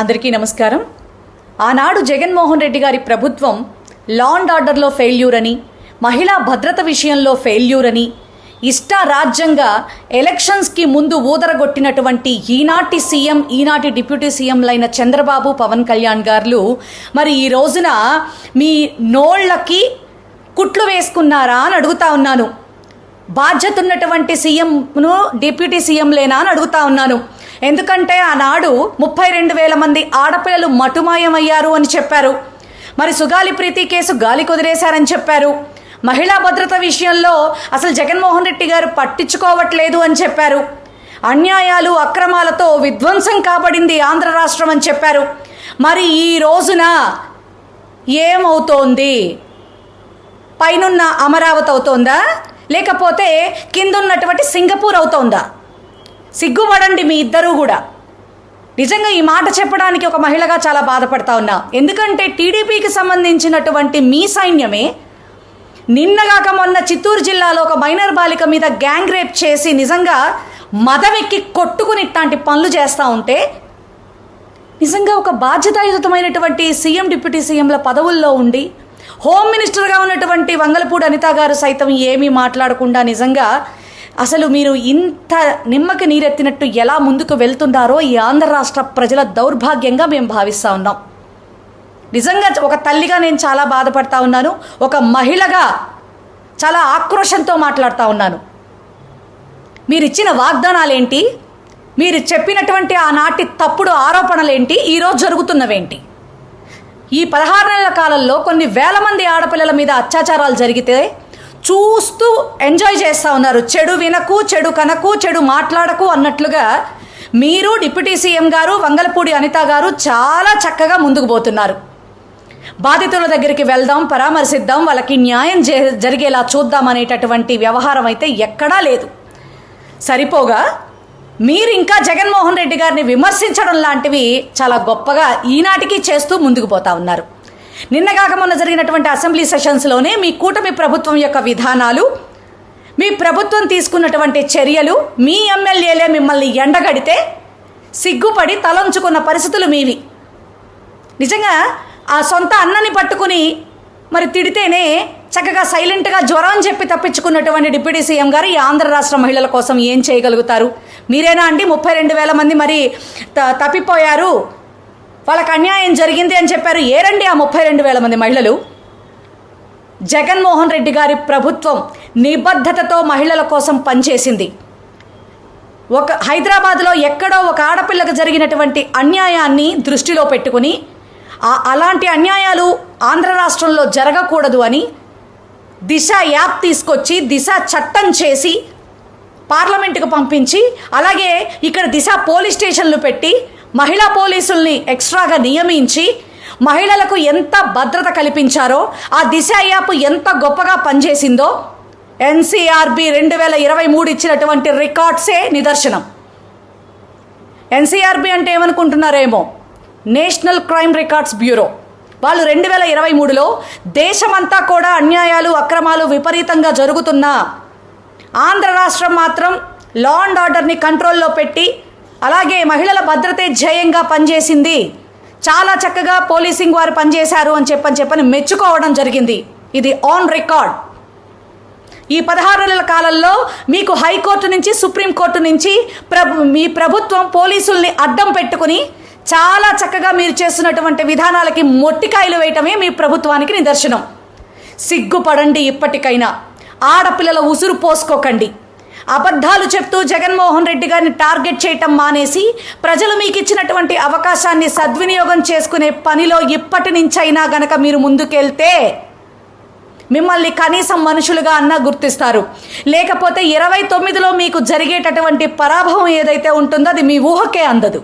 అందరికీ నమస్కారం. ఆనాడు జగన్మోహన్ రెడ్డి గారి ప్రభుత్వం లా అండ్ ఆర్డర్లో ఫెయిల్యూర్ అని మహిళా భద్రత విషయంలో ఫెయిల్యూర్ అని ఇష్టారాజ్యంగా ఎలక్షన్స్కి ముందు ఊదరగొట్టినటువంటి ఈనాటి సీఎం ఈనాటి డిప్యూటీ సీఎంలైన చంద్రబాబు పవన్ కళ్యాణ్ గారు మరి ఈ రోజున మీ నోళ్ళకి కుట్లు వేసుకున్నారా అని అడుగుతా ఉన్నాను. బాధ్యత ఉన్నటువంటి సీఎంను డిప్యూటీ సీఎంలేనా అని అడుగుతా ఉన్నాను. ఎందుకంటే ఆనాడు ముప్పై రెండు వేల మంది ఆడపిల్లలు మటుమాయమయ్యారు అని చెప్పారు. మరి సుగాలి ప్రీతి కేసు గాలి కుదిరేశారని చెప్పారు. మహిళా భద్రత విషయంలో అసలు జగన్మోహన్ రెడ్డి గారు పట్టించుకోవట్లేదు అని చెప్పారు. అన్యాయాలు అక్రమాలతో విధ్వంసం కాబడింది ఆంధ్ర రాష్ట్రం అని చెప్పారు. మరి ఈ రోజున ఏమవుతోంది? పైనున్న అమరావతి అవుతోందా? లేకపోతే కిందున్నటువంటి సింగపూర్ అవుతోందా? సిగ్గుపడండి మీ ఇద్దరూ కూడా. నిజంగా ఈ మాట చెప్పడానికి ఒక మహిళగా చాలా బాధపడతా ఉన్నా. ఎందుకంటే టీడీపీకి సంబంధించినటువంటి మీ సైన్యమే నిన్నగాక మొన్న చిత్తూరు జిల్లాలో ఒక మైనర్ బాలిక మీద గ్యాంగ్ రేప్ చేసి నిజంగా మదవెక్కి కొట్టుకుని ఇట్లాంటి పనులు చేస్తూ ఉంటే నిజంగా ఒక బాధ్యతాయుతమైనటువంటి సీఎం డిప్యూటీ సీఎంల పదవుల్లో ఉండి హోమ్ మినిస్టర్గా ఉన్నటువంటి వంగలపూడి అనిత గారు సైతం ఏమీ మాట్లాడకుండా నిజంగా అసలు మీరు ఇంత నిమ్మకి నీరెత్తినట్టు ఎలా ముందుకు వెళ్తున్నారో ఈ ఆంధ్ర రాష్ట్ర ప్రజల దౌర్భాగ్యంగా మేము భావిస్తూ ఉన్నాం. నిజంగా ఒక తల్లిగా నేను చాలా బాధపడతా ఉన్నాను. ఒక మహిళగా చాలా ఆక్రోషంతో మాట్లాడుతూ ఉన్నాను. మీరు ఇచ్చిన వాగ్దానాలేంటి? మీరు చెప్పినటువంటి ఆనాటి తప్పుడు ఆరోపణలేంటి? ఈరోజు జరుగుతున్నవేంటి? ఈ పదహారు నెలల కాలంలో కొన్ని వేల మంది ఆడపిల్లల మీద అత్యాచారాలు జరిగితే చూస్తూ ఎంజాయ్ చేస్తూ ఉన్నారు. చెడు వినకు చెడు కనకు చెడు మాట్లాడకు అన్నట్లుగా మీరు డిప్యూటీ సీఎం గారు వంగలపూడి అనిత గారు చాలా చక్కగా ముందుకు పోతున్నారు. బాధితుల దగ్గరికి వెళ్దాం పరామర్శిద్దాం వాళ్ళకి న్యాయం జరిగేలా చూద్దాం అనేటటువంటి వ్యవహారం అయితే ఎక్కడా లేదు. సరిపోగా మీరు ఇంకా జగన్మోహన్ రెడ్డి గారిని విమర్శించడం లాంటివి చాలా గొప్పగా ఈనాటికి చేస్తూ ముందుకు పోతా ఉన్నారు. నిన్నగాక మొన్న జరిగినటువంటి అసెంబ్లీ సెషన్స్లోనే మీ కూటమి ప్రభుత్వం యొక్క విధానాలు మీ ప్రభుత్వం తీసుకున్నటువంటి చర్యలు మీ ఎమ్మెల్యేలే మిమ్మల్ని ఎండగడితే సిగ్గుపడి తలంచుకున్న పరిస్థితులు మీవి. నిజంగా ఆ సొంత అన్నని పట్టుకుని మరి తిడితేనే చక్కగా సైలెంట్గా జ్వరం చెప్పి తప్పించుకున్నటువంటి డిప్యూటీ సీఎం గారు ఈ ఆంధ్ర రాష్ట్ర మహిళల కోసం ఏం చేయగలుగుతారు? మీరేనా అండి? ముప్పై రెండు వేల మంది మరి త- తప్పిపోయారు. వాళ్ళకి అన్యాయం జరిగింది అని చెప్పారు. ఏరండి ఆ ముప్పై రెండు వేల మంది మహిళలు? జగన్మోహన్ రెడ్డి గారి ప్రభుత్వం నిబద్ధతతో మహిళల కోసం పనిచేసింది. ఒక హైదరాబాద్లో ఎక్కడో ఒక ఆడపిల్లకు జరిగినటువంటి అన్యాయాన్ని దృష్టిలో పెట్టుకుని ఆ- అలాంటి అన్యాయాలు ఆంధ్ర రాష్ట్రంలో జరగకూడదు అని దిశ యాప్ తీసుకొచ్చి దిశ చట్టం చేసి పార్లమెంటుకు పంపించి అలాగే ఇక్కడ దిశ పోలీస్ స్టేషన్లు పెట్టి మహిళా పోలీసుల్ని ఎక్స్ట్రాగా నియమించి మహిళలకు ఎంత భద్రత కల్పించారో ఆ దిశ యాప్ ఎంత గొప్పగా పనిచేసిందో ఎన్సీఆర్బి రెండు వేల ఇరవై మూడు ఇచ్చినటువంటి రికార్డ్సే నిదర్శనం. ఎన్సీఆర్బి అంటే ఏమనుకుంటున్నారేమో? National crime records bureau. వాళ్ళు రెండు వేల ఇరవై మూడులో దేశమంతా కూడా అన్యాయాలు అక్రమాలు విపరీతంగా జరుగుతున్నా ఆంధ్ర రాష్ట్రం మాత్రం లా అండ్ ఆర్డర్ని కంట్రోల్లో పెట్టి అలాగే మహిళల భద్రతే ధ్యేయంగా పనిచేసింది. చాలా చక్కగా పోలీసింగ్ వారు పనిచేశారు అని చెప్పని చెప్పని మెచ్చుకోవడం జరిగింది. ఇది ఆన్ రికార్డ్ ఈ పదహారు నెలల కాలంలో మీకు హైకోర్టు నుంచి సుప్రీంకోర్టు నుంచి ప్రభు మీ ప్రభుత్వం పోలీసుల్ని అడ్డం పెట్టుకుని చాలా చక్కగా మీరు చేస్తున్నటువంటి విధానాలకి మొట్టికాయలు వేయటమే మీ ప్రభుత్వానికి నిదర్శనం. సిగ్గుపడండి ఇప్పటికైనా. ఆడపిల్లల ఉసురు పోసుకోకండి. అబద్ధాలు చెప్తూ జగన్మోహన్ రెడ్డి గారిని టార్గెట్ చేయటం మానేసి ప్రజలు మీకు ఇచ్చినటువంటి అవకాశాన్ని సద్వినియోగం చేసుకునే పనిలో ఇప్పటి నుంచైనా గనక మీరు ముందుకెళ్తే మిమ్మల్ని కనీసం మనుషులుగా అన్నా గుర్తిస్తారు. లేకపోతే ఇరవై తొమ్మిదిలో మీకు జరిగేటటువంటి పరాభవం ఏదైతే ఉంటుందో అది మీ ఊహకే అందదు.